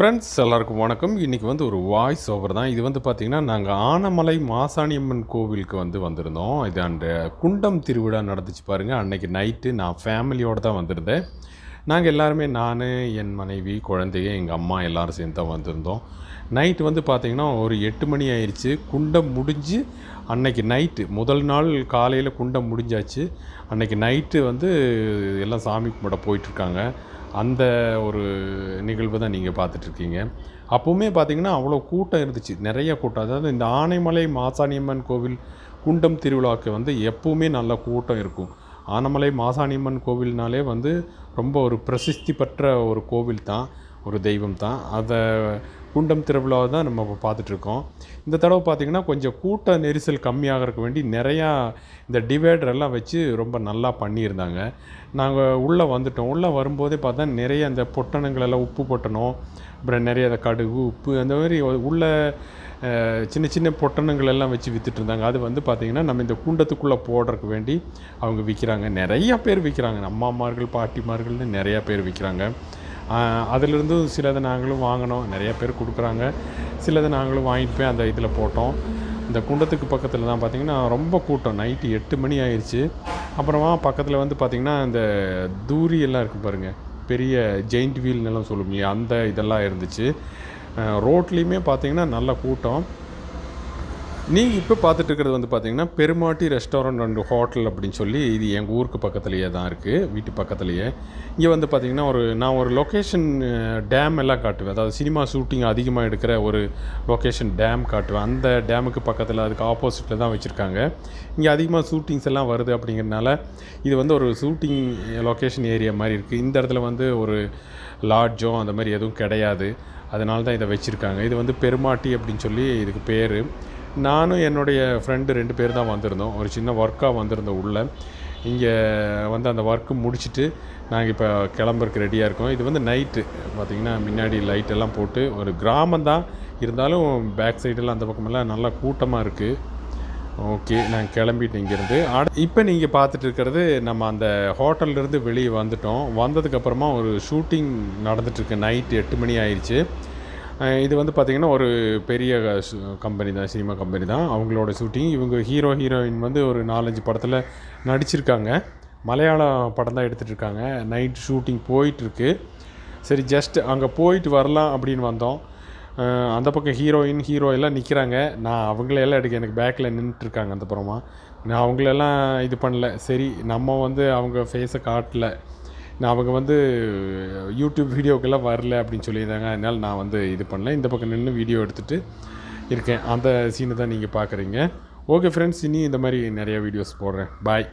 Friends எல்லாருக்கும் வணக்கம். இன்றைக்கி வந்து ஒரு வாய்ஸ் ஓவர் தான். இது வந்து பார்த்திங்கன்னா நாங்கள் ஆனமலை மாசாணியம்மன் கோவிலுக்கு வந்து வந்திருந்தோம். இது அந்த குண்டம் திருவிழா நடந்துச்சு பாருங்கள் அன்றைக்கி நைட்டு நான் ஃபேமிலியோடு தான் வந்திருந்தேன். நாங்கள் எல்லாருமே நான் என் மனைவி குழந்தைய எங்கள் அம்மா எல்லோரும் சேர்ந்து தான் வந்திருந்தோம். நைட்டு வந்து பார்த்திங்கன்னா ஒரு எட்டு மணி ஆயிடுச்சு குண்டம் முடிஞ்சு அன்னைக்கு நைட்டு முதல் நாள் காலையில் குண்டம் முடிஞ்சாச்சு. அன்னைக்கு நைட்டு வந்து எல்லாம் சாமி கும்பிட போயிட்டுருக்காங்க. அந்த ஒரு நிகழ்வு தான் நீங்கள் பார்த்துட்ருக்கீங்க அப்போவுமே பார்த்திங்கன்னா அவ்வளோ கூட்டம் இருந்துச்சு. நிறைய கூட்டம். அதாவது இந்த ஆனைமலை மாசாணியம்மன் கோவில் குண்டம் திருவிழாவுக்கு வந்து எப்போவுமே நல்ல கூட்டம் இருக்கும். ஆனமலை மாசாணியம்மன் கோவில்னாலே வந்து ரொம்ப ஒரு பிரசித்தி பெற்ற ஒரு கோவில் தான் ஒரு தெய்வம் தான். அதை குண்டம் திருவிழாவை தான் நம்ம இப்போ பார்த்துட்ருக்கோம். இந்த தடவை பார்த்திங்கன்னா கொஞ்சம் கூட்ட நெரிசல் கம்மியாகிறதுக்கு வேண்டி நிறையா இந்த டிவைடர் எல்லாம் வச்சு ரொம்ப நல்லா பண்ணியிருந்தாங்க. நாங்கள் உள்ளே வந்துட்டோம். உள்ளே வரும்போதே பார்த்தா நிறைய அந்த பொட்டணங்களெல்லாம் உப்பு பொட்டணும். அப்புறம் நிறைய இந்த கடுகு உப்பு அந்த மாதிரி உள்ள சின்ன சின்ன பொட்டணங்கள் எல்லாம் வச்சு விற்றுட்டு இருந்தாங்க அது வந்து பார்த்திங்கன்னா நம்ம இந்த கூண்டத்துக்குள்ளே போடுறதுக்கு வேண்டி அவங்க விற்கிறாங்க நிறையா பேர் விற்கிறாங்க அம்மாமார்கள் பாட்டிமார்கள்னு நிறையா பேர் விற்கிறாங்க அதிலிருந்து சிலதை நாங்களும் வாங்கினோம். நிறையா பேர் கொடுக்குறாங்க. சிலதை நாங்களும் வாங்கிட்டு போய் அந்த இதில் போட்டோம். இந்த குண்டத்துக்கு பக்கத்தில் தான் பார்த்திங்கன்னா ரொம்ப கூட்டம். நைட்டு எட்டு மணி ஆயிடுச்சு அப்புறமா பக்கத்தில் வந்து பார்த்திங்கன்னா இந்த தூரி எல்லாம் இருக்குது பாருங்கள் பெரிய ஜெயிண்ட் வீல் எல்லாம் அந்த இதெல்லாம் இருந்துச்சு. ரோட்லேயுமே பார்த்திங்கன்னா நல்ல கூட்டம். நீங்கள் இப்போ பார்த்துட்டு இருக்கிறது வந்து பார்த்திங்கன்னா பெருமாட்டி ரெஸ்டாரண்ட் அண்ட் ஹோட்டல் அப்படின்னு சொல்லி இது எங்கள் ஊருக்கு பக்கத்துலேயே தான் இருக்குது வீட்டு பக்கத்துலேயே. இங்கே வந்து பார்த்தீங்கன்னா ஒரு நான் ஒரு லொக்கேஷன் டேம் எல்லாம் காட்டுவேன். அதாவது சினிமா ஷூட்டிங் அதிகமாக எடுக்கிற ஒரு லொக்கேஷன் டேம் காட்டுவேன். அந்த டேமுக்கு பக்கத்தில் அதுக்கு ஆப்போசிட்டில் தான் வச்சுருக்காங்க. இங்கே அதிகமாக ஷூட்டிங்ஸ் எல்லாம் வருது அப்படிங்கிறதுனால இது வந்து ஒரு ஷூட்டிங் லொக்கேஷன் ஏரியா மாதிரி இருக்குது இந்த இடத்துல வந்து ஒரு லாட்ஜோ அந்த மாதிரி எதுவும் கிடையாது. அதனால தான் இதை வச்சுருக்காங்க. இது வந்து பெருமாட்டி அப்படின்னு சொல்லி இதுக்கு பேர். நானும் என்னுடைய ஃப்ரெண்டு ரெண்டு பேர் தான் வந்திருந்தோம். ஒரு சின்ன ஒர்க்காக வந்திருந்தோம் உள்ளே. இங்கே வந்து அந்த ஒர்க்கு முடிச்சுட்டு நாங்கள் இப்போ கிளம்புறதுக்கு ரெடியாக இருக்கோம். இது வந்து நைட்டு பார்த்திங்கன்னா முன்னாடி லைட் எல்லாம் போட்டு ஒரு கிராமம் தான். இருந்தாலும் பேக் சைடெல்லாம் அந்த பக்கமெல்லாம் நல்லா கூட்டமாக இருக்குது ஓகே நான் கிளம்பிட்டு இங்கேருந்து. இப்போ நீங்கள் பார்த்துட்டு இருக்கிறது நம்ம அந்த ஹோட்டல்லேருந்து வெளியே வந்துட்டோம். வந்ததுக்கப்புறமா ஒரு ஷூட்டிங் நடந்துட்டுருக்கு. நைட்டு எட்டு மணி ஆயிடுச்சு இது வந்து பார்த்திங்கன்னா ஒரு பெரிய கம்பெனி தான் சினிமா கம்பெனி தான். அவங்களோட ஷூட்டிங். இவங்க ஹீரோ ஹீரோயின் வந்து ஒரு நாலஞ்சு படத்தில் நடிச்சிருக்காங்க. மலையாள படம் தான் எடுத்துகிட்டு இருக்காங்க நைட் ஷூட்டிங் போயிட்டுருக்கு. சரி ஜஸ்ட் அங்கே போயிட்டு வரலாம் அப்படின்னு வந்தோம். அந்த பக்கம் ஹீரோயின் ஹீரோ எல்லாம் நிற்கிறாங்க நான் அவங்களெல்லாம் எடுக்க எனக்கு பேக்கில் நின்றுட்டுருக்காங்க அந்த புறமா நான் அவங்களெல்லாம் இது பண்ணல. சரி நம்ம வந்து அவங்க ஃபேஸை காட்டல. நான் அவங்க வந்து யூடியூப் வீடியோக்கெல்லாம் வரல அப்படின்னு சொல்லியிருந்தாங்க. அதனால் நான் வந்து இது பண்ணல. இந்த பக்கம் நின்று வீடியோ எடுத்துகிட்டு இருக்கேன். அந்த சீனை தான் நீங்கள் பார்க்குறீங்க ஓகே ஃப்ரெண்ட்ஸ் இனி இந்த மாதிரி நிறையா வீடியோஸ் போடுறேன். பாய்